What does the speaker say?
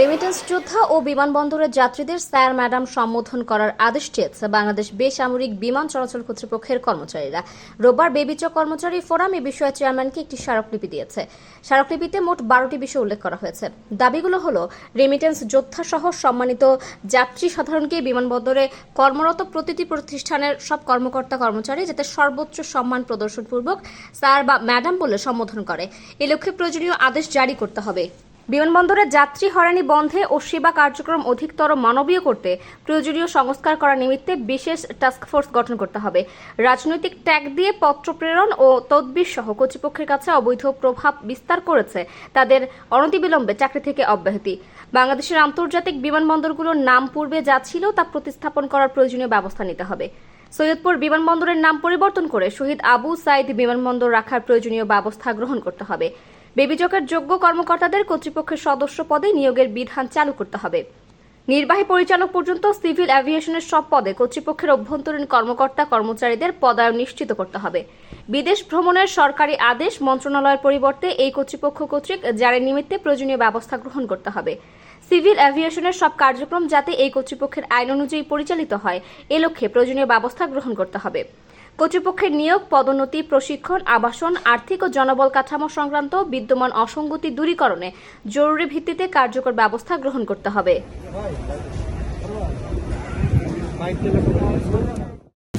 Remittance যোদ্ধা ও বিমানবন্দরের যাত্রীদের স্যার ম্যাডাম সম্বোধন করার আদেশ দিয়েছে বাংলাদেশ বেসামরিক বিমান চলাচল কর্তৃপক্ষের কর্মচারীরা। রোববার বেবিচ কর্মচারী ফোরাম এ বিষয়ে চেয়ারম্যানকে একটি স্মারকলিপি দিয়েছে। স্মারকলিপিতে মোট বারোটি বিষয় উল্লেখ করা হয়েছে। দাবিগুলো হলো রেমিটেন্স যোদ্ধা সহ সম্মানিত যাত্রী সাধারণকে বিমানবন্দরে কর্মরত প্রতিটি প্রতিষ্ঠানের সব কর্মকর্তা কর্মচারী যাতে সর্বোচ্চ সম্মান প্রদর্শনপূর্বক স্যার বা ম্যাডাম বলে সম্বোধন করে। এ লক্ষ্যে প্রয়োজনীয় আদেশ জারি করতে হবে। বিমানবন্দরে যাত্রী হয়রানি বন্ধে ও সেবা কার্যক্রম অধিকতর মানবীয় করতে প্রয়োজনীয় সংস্কার করার নিমিত্তে বিশেষ টাস্কফোর্স গঠন করতে হবে। রাজনৈতিক ট্যাগ দিয়ে পত্র প্রেরণ ও তদবির সহ কর্তৃপক্ষের কাছে অবৈধ প্রভাব বিস্তার করেছে তাদের অনতিবিলম্বে চাকরি থেকে অব্যাহতি। বাংলাদেশের আন্তর্জাতিক বিমানবন্দরগুলোর নাম পূর্বে যা ছিল তা প্রতিস্থাপন করার প্রয়োজনীয় ব্যবস্থা নিতে হবে। সৈয়দপুর বিমানবন্দরের নাম পরিবর্তন করে শহীদ আবু সাইদ বিমানবন্দর রাখার প্রয়োজনীয় ব্যবস্থা গ্রহণ করতে হবে। বেবিজকের যোগ্য কর্মকর্তাদের কর্তৃপক্ষের সদস্য পদে নিয়োগের বিধান চালু করতে হবে। নির্বাহী পরিচালক পর্যন্ত সিভিল অ্যাভিয়েশনের সব পদে কর্তৃপক্ষের অভ্যন্তরীণ কর্মকর্তা কর্মচারীদের পদায়ন নিশ্চিত করতে হবে। বিদেশ ভ্রমণের সরকারি আদেশ মন্ত্রণালয়ের পরিবর্তে এই কর্তৃপক্ষ কর্তৃক জারির নিমিত্তে প্রয়োজনীয় ব্যবস্থা গ্রহণ করতে হবে। সিভিল অ্যাভিয়েশনের সব কার্যক্রম যাতে এই কর্তৃপক্ষের আইন অনুযায়ী পরিচালিত হয়, এ লক্ষ্যে প্রয়োজনীয় ব্যবস্থা গ্রহণ করতে হবে। কর্তৃপক্ষের নিয়োগ, পদোন্নতি, প্রশিক্ষণ, আবাসন, আর্থিক ও জনবল কাঠামো সংক্রান্ত বিদ্যমান অসঙ্গতি দূরীকরণে জরুরি ভিত্তিতে কার্যকর ব্যবস্থা গ্রহণ করতে হবে।